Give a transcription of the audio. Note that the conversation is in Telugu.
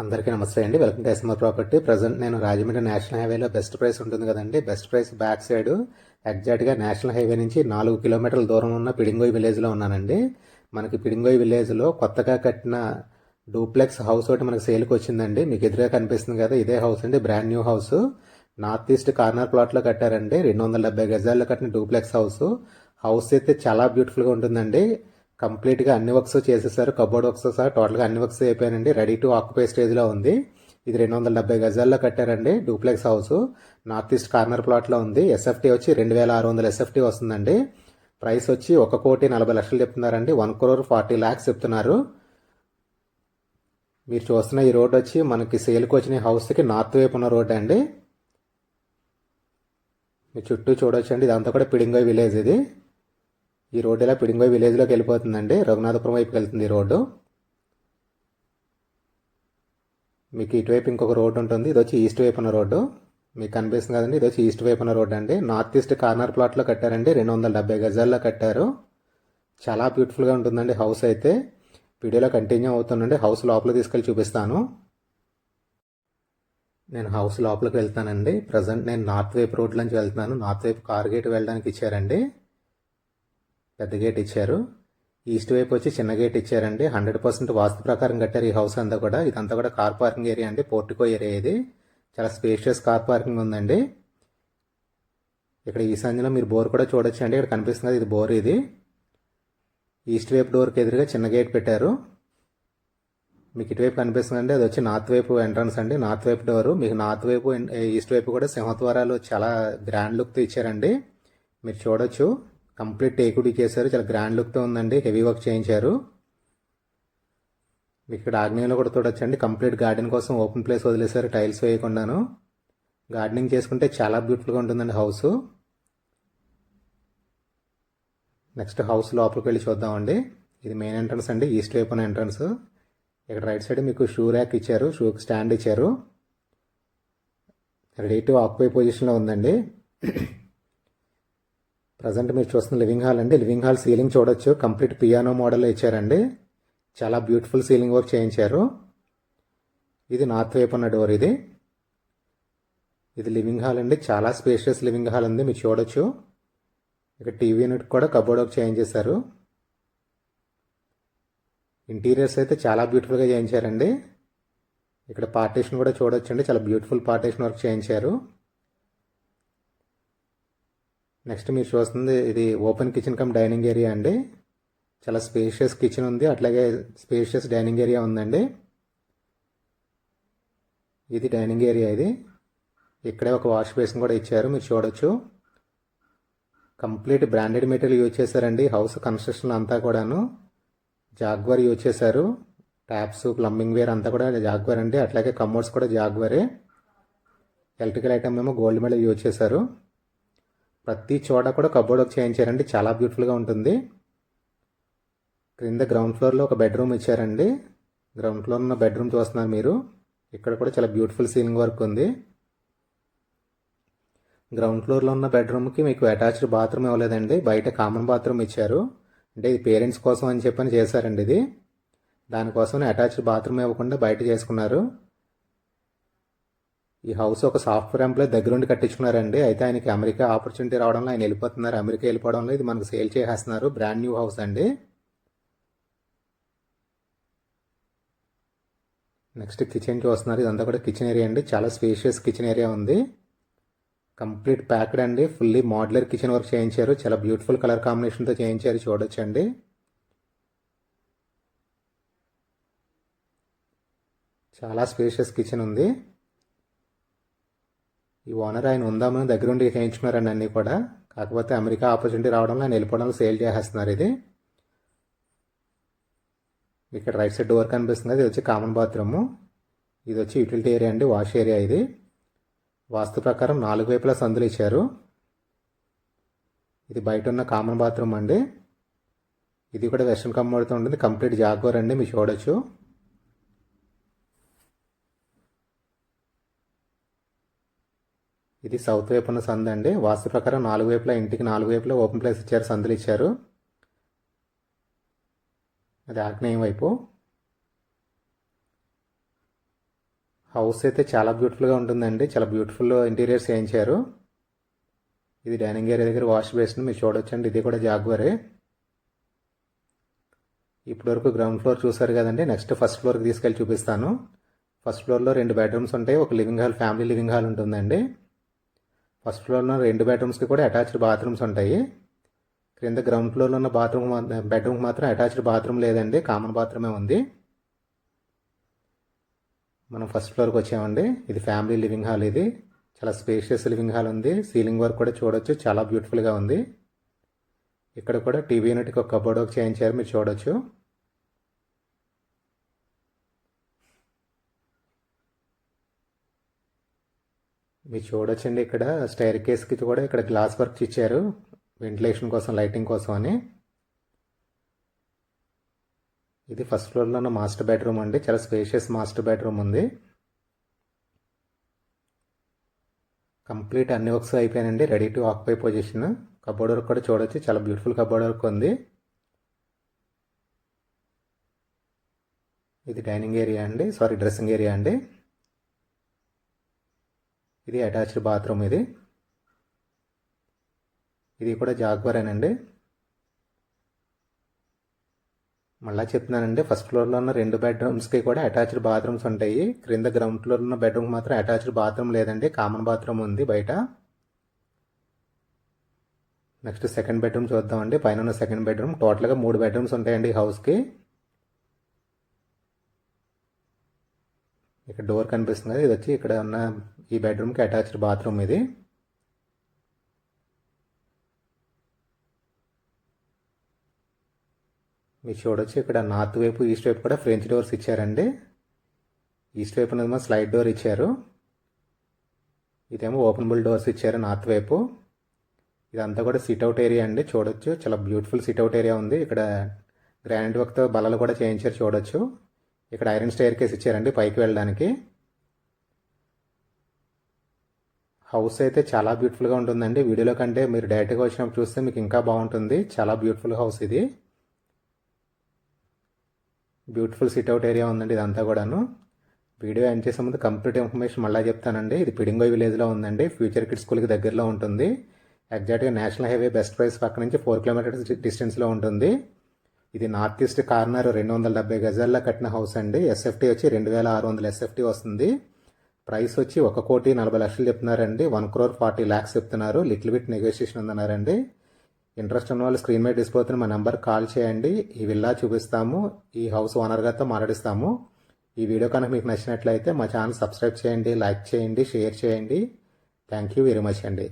అందరికీ నమస్తే అండి. Welcome to SMR property present నేను రాజమండ్రి నేషనల్ హైవేలో బెస్ట్ ప్రైస్ ఉంటుంది కదండి. బెస్ట్ ప్రైస్ బ్యాక్ సైడ్ ఎగ్జాక్ట్గా నేషనల్ హైవే నుంచి నాలుగు కిలోమీటర్ల దూరం ఉన్న పిడింగోయ్ విలేజ్లో ఉన్నానండి. మనకి పిడింగోయ్ విలేజ్లో కొత్తగా కట్టిన డూప్లెక్స్ హౌస్ ఒకటి మనకి సేల్కి వచ్చిందండి. మీకు ఎదురుగా కనిపిస్తుంది కదా ఇదే హౌస్ అండి. Brand new house. North east corner ప్లాట్లో కట్టారండి. రెండు వందల డెబ్బై గజాల్లో కట్టిన డూప్లెక్స్ హౌస్. హౌస్ అయితే చాలా బ్యూటిఫుల్గా ఉంటుందండి. కంప్లీట్గా అన్ని వర్క్స్ చేసేసారు. కబోర్డ్ వర్క్స్ సార్ టోటల్గా అన్ని వర్క్స్ అయిపోయానండి రెడీ టు ఆక్యుపై స్టేజ్లో ఉంది. ఇది రెండు వందల డెబ్బై గజాల్లో కట్టారండి. Duplex house. North east corner ప్లాట్లో ఉంది. ఎస్ఎఫ్టీ వచ్చి రెండు వేల ఆరు వందల ఎస్ఎఫ్టీ వస్తుందండి. ప్రైస్ వచ్చి ఒక కోటి నలభై లక్షలు చెప్తున్నారండి. వన్ క్రోర్ ఫార్టీ ల్యాక్స్ చెప్తున్నారు. మీరు చూస్తున్న ఈ రోడ్ వచ్చి మనకి సేల్కి వచ్చిన హౌస్కి నార్త్ వైపు ఉన్న రోడ్ అండి. మీ చుట్టూ చూడొచ్చండి. ఇదంతా కూడా పిడింగోయ్ విలేజ్ ఇది. ఈ రోడ్డు ఇలా పిడింగోయ్ విలేజ్లోకి వెళ్ళిపోతుందండి. రఘునాథపురం వైపుకి వెళ్తుంది ఈ రోడ్డు. మీకు ఇటువైపు ఇంకొక రోడ్డు ఉంటుంది. ఇది వచ్చి ఈస్ట్ వైపు ఉన్న రోడ్డు. మీకు కనిపిస్తుంది కదండి. ఇది వచ్చి ఈస్ట్ వైపు ఉన్న రోడ్డు అండి. నార్త్ ఈస్ట్ కార్నర్ ప్లాట్లో కట్టారండి. రెండు వందల డెబ్బై గజాల్లో కట్టారు. చాలా బ్యూటిఫుల్గా ఉంటుందండి హౌస్ అయితే. వీడియోలో కంటిన్యూ అవుతుందండి. హౌస్ లోపల తీసుకెళ్ళి చూపిస్తాను. నేను హౌస్ లోపలికి వెళ్తానండి. ప్రజెంట్ నేను నార్త్ వైపు రోడ్ నుంచి వెళ్తున్నాను. నార్త్ వైపు కార్ గేట్ వెళ్ళడానికి ఇచ్చారండి. పెద్ద గేట్ ఇచ్చారు. ఈస్ట్ వైపు వచ్చి చిన్న గేట్ ఇచ్చారండి. హండ్రెడ్ పర్సెంట్ వాస్తు ప్రకారం కట్టారు ఈ హౌస్ అంతా కూడా. ఇదంతా కూడా కార్ పార్కింగ్ ఏరియా అండి. పోర్టికో ఏరియా ఇది. చాలా స్పేషియస్ కార్ పార్కింగ్ ఉందండి. ఇక్కడ ఈశాన్యంలో మీరు బోర్ కూడా చూడొచ్చు అండి ఇక్కడ కనిపిస్తుంది ఇది బోర్ ఇది. ఈస్ట్ వైపు డోర్కి ఎదురుగా చిన్న గేట్ పెట్టారు. మీకు ఇటువైపు కనిపిస్తుందండి. అది వచ్చి నార్త్ వైపు ఎంట్రన్స్ అండి. నార్త్ వైపు డోర్ మీకు నార్త్ వైపు ఈస్ట్ వైపు కూడా సింహద్వారాలు చాలా గ్రాండ్ లుక్తో ఇచ్చారండి. మీరు చూడొచ్చు. కంప్లీట్ టేకుడి చేశారు చాలా గ్రాండ్ లుక్తో ఉందండి. హెవీ వర్క్ చేయించారు. మీకు ఇక్కడ ఆగ్నేయంలో కూడా చూడొచ్చండి. కంప్లీట్ గార్డెన్ కోసం ఓపెన్ ప్లేస్ వదిలేశారు. టైల్స్ వేయకుండాను. గార్డెనింగ్ చేసుకుంటే చాలా బ్యూటిఫుల్గా ఉంటుందండి హౌస్ నెక్స్ట్ హౌస్ లోపలికి వెళ్ళి చూద్దామండి. ఇది మెయిన్ ఎంట్రన్స్ అండి. ఈస్ట్ వైపు ఉన్న ఎంట్రన్స్ ఇక్కడ రైట్ సైడ్ మీకు షూ ర్యాక్ ఇచ్చారు. షూ స్టాండ్ ఇచ్చారు. రెడీ టు ఆక్యుపై పొజిషన్లో ఉందండి. ప్రజెంట్ మీరు చూస్తున్న లివింగ్ హాల్ అండి. లివింగ్ హాల్ సీలింగ్ చూడొచ్చు. కంప్లీట్ పియానో మోడల్ ఇచ్చారండి. చాలా బ్యూటిఫుల్ సీలింగ్ వర్క్ చేయించారు. ఇది నార్త్ వైపు ఉన్న డోర్ ఇది. ఇది లివింగ్ హాల్ అండి. చాలా స్పేషియస్ లివింగ్ హాల్ ఉంది. మీరు చూడొచ్చు. ఇక్కడ టీవీ యూనిట్ కూడా కబోర్డ్ వర్క్ చేంజ్ చేశారు ఇంటీరియర్స్ అయితే చాలా బ్యూటిఫుల్గా చేయించారండి. ఇక్కడ పార్టీషన్ కూడా చూడొచ్చండి. చాలా బ్యూటిఫుల్ పార్టీషన్ వర్క్ చేయించారు. నెక్స్ట్ మీరు చూస్తుంది ఇది open kitchen cum dining area అండి. చాలా స్పేషియస్ కిచెన్ ఉంది అట్లాగే స్పేషియస్ డైనింగ్ ఏరియా ఉందండి. ఇది డైనింగ్ ఏరియా ఇది. ఇక్కడే ఒక వాష్ బేసిన్ కూడా ఇచ్చారు మీరు చూడొచ్చు. కంప్లీట్ బ్రాండెడ్ మెటీరియల్ యూజ్ చేశారండి హౌస్ కన్స్ట్రక్షన్ అంతా కూడాను. జాగ్వర్ యూజ్ చేశారు ట్యాప్స్ ప్లంబింగ్ వేర్ అంతా కూడా జాగ్వర్ అండి అట్లాగే కమోడ్స్ కూడా జాగ్వరే. ఎలక్ట్రికల్ ఐటమ్ ఏమో గోల్డ్ మెడల్ యూజ్ చేశారు. ప్రతి చోట కూడా కబోర్డ్ ఒక చేయించారండి. చాలా బ్యూటిఫుల్గా ఉంటుంది. క్రింద గ్రౌండ్ ఫ్లోర్లో ఒక బెడ్రూమ్ ఇచ్చారండి. గ్రౌండ్ ఫ్లోర్ ఉన్న బెడ్రూమ్ చూస్తున్నారు మీరు. ఇక్కడ కూడా చాలా బ్యూటిఫుల్ సీలింగ్ వర్క్ ఉంది. గ్రౌండ్ ఫ్లోర్లో ఉన్న బెడ్రూమ్కి మీకు అటాచ్డ్ బాత్రూమ్ ఇవ్వలేదండి. బయట కామన్ బాత్రూమ్ ఇచ్చారు. అంటే ఇది పేరెంట్స్ కోసం అని చెప్పని చేశారండి ఇది. దానికోసం అటాచ్డ్ బాత్రూమ్ ఇవ్వకుండా బయట చేసుకున్నారు. ఈ హౌస్ ఒక సాఫ్ట్వేర్ ఎంప్లాయ్ దగ్గరుండి కట్టించుకున్నారండి. అయితే ఆయనకి అమెరికా ఆపర్చునిటీ రావడంలో ఆయన వెళ్ళిపోతున్నారు. అమెరికా వెళ్ళిపోవడంలో ఇది మనకు సేల్ చేసేస్తున్నారు. బ్రాండ్ న్యూ హౌస్ అండి. నెక్స్ట్ కిచెన్ చూస్తున్నారు. ఇదంతా కూడా కిచెన్ ఏరియా అండి. చాలా స్పేషియస్ కిచెన్ ఏరియా ఉంది. కంప్లీట్ ప్యాక్డ్ అండి. ఫుల్లీ మోడ్యులర్ కిచెన్ వర్క్ చేయించారు. చాలా బ్యూటిఫుల్ కలర్ కాంబినేషన్తో చేయించారు. చూడొచ్చండి. చాలా స్పేషియస్ కిచెన్ ఉంది. ఈ ఓనర్ ఆయన ఉందామని దగ్గరుండి చేయించుకున్నారండి అన్నీ కూడా. కాకపోతే అమెరికా ఆపర్చునిటీ రావడంలో ఆయన వెళ్ళిపోవడంలో సేల్ చేసేస్తున్నారు ఇది. ఇక్కడ రైట్ సైడ్ డోర్ కనిపిస్తుంది. ఇది వచ్చి కామన్ బాత్రూము. ఇది వచ్చి యూటిలిటీ ఏరియా అండి వాష్ ఏరియా ఇది. వాస్తు ప్రకారం నాలుగు వైపులా సందులు ఇచ్చారు. ఇది బయట ఉన్న కామన్ బాత్రూమ్ అండి. ఇది కూడా వెస్ట్రన్ కమ్మడితో ఉంటుంది. కంప్లీట్ జాగోర్ అండి మీరు చూడొచ్చు. ఇది సౌత్ వైపు ఉన్న సందు అండి వాస్తు ప్రకారం నాలుగు వైపులా ఇంటికి నాలుగు వైపులా ఓపెన్ ప్లేస్ ఇచ్చారు సందులు ఇచ్చారు. అది ఆగ్నేయం వైపు. హౌస్ అయితే చాలా బ్యూటిఫుల్గా ఉంటుందండి. చాలా బ్యూటిఫుల్ ఇంటీరియర్స్ చేయించారు ఇది డైనింగ్ ఏరియా దగ్గర వాష్ బేసిన్ మీరు చూడొచ్చండి. ఇది కూడా జాగ్వరే. ఇప్పటివరకు గ్రౌండ్ ఫ్లోర్ చూసారు కదండి. నెక్స్ట్ ఫస్ట్ ఫ్లోర్కి తీసుకెళ్ళి చూపిస్తాను. ఫస్ట్ ఫ్లోర్లో రెండు బెడ్రూమ్స్ ఉంటాయి. ఒక living hall family living hall ఉంటుందండి. ఫస్ట్ ఫ్లోర్లో రెండు బెడ్రూమ్స్కి కూడా అటాచ్డ్ బాత్రూమ్స్ ఉంటాయి. క్రింద గ్రౌండ్ ఫ్లోర్లో ఉన్న బాత్రూమ్ బెడ్రూమ్కి మాత్రం అటాచ్డ్ బాత్రూమ్ లేదండి. కామన్ బాత్రూమే ఉంది. మనం ఫస్ట్ ఫ్లోర్కి వచ్చామండి. ఇది ఫ్యామిలీ లివింగ్ హాల్ ఇది. చాలా స్పేషియస్ లివింగ్ హాల్ ఉంది. సీలింగ్ వర్క్ కూడా చూడొచ్చు. చాలా బ్యూటిఫుల్గా ఉంది. ఇక్కడ కూడా టీవీ యూనిట్కి ఒక కబోర్డ్ ఒక చేయించారు మీరు చూడొచ్చు. మీరు చూడొచ్చండి ఇక్కడ. స్టైర్ కేస్కి కూడా ఇక్కడ గ్లాస్ వర్క్స్ ఇచ్చారు వెంటిలేషన్ కోసం లైటింగ్ కోసం అని. ఇది ఫస్ట్ ఫ్లోర్లో ఉన్న మాస్టర్ బెడ్రూమ్ అండి. చాలా స్పేషియస్ మాస్టర్ బెడ్రూమ్ ఉంది. కంప్లీట్ అన్ని వర్క్స్ అయిపోయానండి ready to occupy position cupboard work కూడా చూడొచ్చు. చాలా బ్యూటిఫుల్ కబోర్డ్ వర్క్ ఉంది. ఇది డైనింగ్ ఏరియా అండి. సారీ డ్రెస్సింగ్ ఏరియా అండి. ఇది అటాచ్డ్ బాత్రూమ్ ఇది. ఇది కూడా జాగ్వరేనండి. మళ్ళీ చెప్తున్నానండి ఫస్ట్ ఫ్లోర్లో ఉన్న రెండు బెడ్రూమ్స్కి కూడా అటాచ్డ్ బాత్రూమ్స్ ఉంటాయి. క్రింద గ్రౌండ్ ఫ్లోర్ ఉన్న బెడ్రూమ్ మాత్రం అటాచ్డ్ బాత్రూమ్ లేదండి కామన్ బాత్రూమ్ ఉంది బయట. నెక్స్ట్ సెకండ్ బెడ్రూమ్ చూద్దామండి పైన ఉన్న సెకండ్ బెడ్రూమ్. టోటల్గా మూడు బెడ్రూమ్స్ ఉంటాయండి హౌస్కి. ఇక్కడ డోర్ కనిపిస్తుంది. కదా ఇది వచ్చి ఇక్కడ ఉన్న ఈ బెడ్రూమ్కి అటాచ్డ్ బాత్రూమ్ ఇది. మీరు చూడొచ్చు ఇక్కడ నార్త్ వైపు ఈస్ట్ వైపు కూడా ఫ్రెంచ్ డోర్స్ ఇచ్చారండి. ఈస్ట్ వైపు ఉన్నదేమో స్లైడ్ డోర్ ఇచ్చారు. ఇదేమో ఓపెనబుల్ డోర్స్ ఇచ్చారు నార్త్ వైపు. ఇదంతా కూడా సిట్అవుట్ ఏరియా అండి. చూడొచ్చు. చాలా బ్యూటిఫుల్ సిట్అవుట్ ఏరియా ఉంది. ఇక్కడ గ్రానైట్ వర్క్తో బలలు కూడా చేయించారు. చూడొచ్చు. ఇక్కడ ఐరన్ స్టైర్ కేస్ ఇచ్చారండి పైకి వెళ్ళడానికి. హౌస్ అయితే చాలా బ్యూటిఫుల్గా ఉంటుందండి. వీడియోలో కంటే మీరు డైరెక్ట్గా వచ్చినప్పుడు చూస్తే మీకు ఇంకా బాగుంటుంది. చాలా బ్యూటిఫుల్ హౌస్ ఇది. బ్యూటిఫుల్ సిట్అవుట్ ఏరియా ఉందండి ఇదంతా కూడాను. వీడియో ఎండ్ చేసే ముందు కంప్లీట్ ఇన్ఫర్మేషన్ మళ్ళీ చెప్తానండి. ఇది పిడింగోయ్ విలేజ్లో ఉందండి. ఫ్యూచర్ కిడ్ స్కూల్కి దగ్గరలో ఉంటుంది. ఎగ్జాక్ట్గా నేషనల్ హైవే బెస్ట్ ప్రైస్ పక్క నుంచి ఫోర్ కిలోమీటర్స్ డిస్టెన్స్లో ఉంటుంది. ఇది నార్త్ ఈస్ట్ కార్నర్ రెండు వందల డెబ్బై గజాల్లో కట్టిన హౌస్ అండి. ఎస్ఎఫ్టీ వచ్చి రెండు వేల ఆరు వందల ఎస్ఎఫ్టీ వస్తుంది. ప్రైస్ వచ్చి ఒక కోటి నలభై లక్షలు చెప్తున్నారండి. వన్ క్రోర్ ఫార్టీ ల్యాక్స్ చెప్తున్నారు. లిటిల్ బిట్ నెగోషియేషన్ ఉందన్నారండి. ఇంట్రెస్ట్ ఉన్న వాళ్ళు స్క్రీన్ మీద డిస్పోతున్న మా నెంబర్ కాల్ చేయండి. ఈ విల్లా చూపిస్తాము. ఈ హౌస్ ఓనర్గాతో మాట్లాడిస్తాము. ఈ వీడియో కనుక మీకు నచ్చినట్లయితే మా ఛానల్ సబ్స్క్రైబ్ చేయండి లైక్ చేయండి షేర్ చేయండి. థ్యాంక్ యూ వెరీ మచ్ అండి.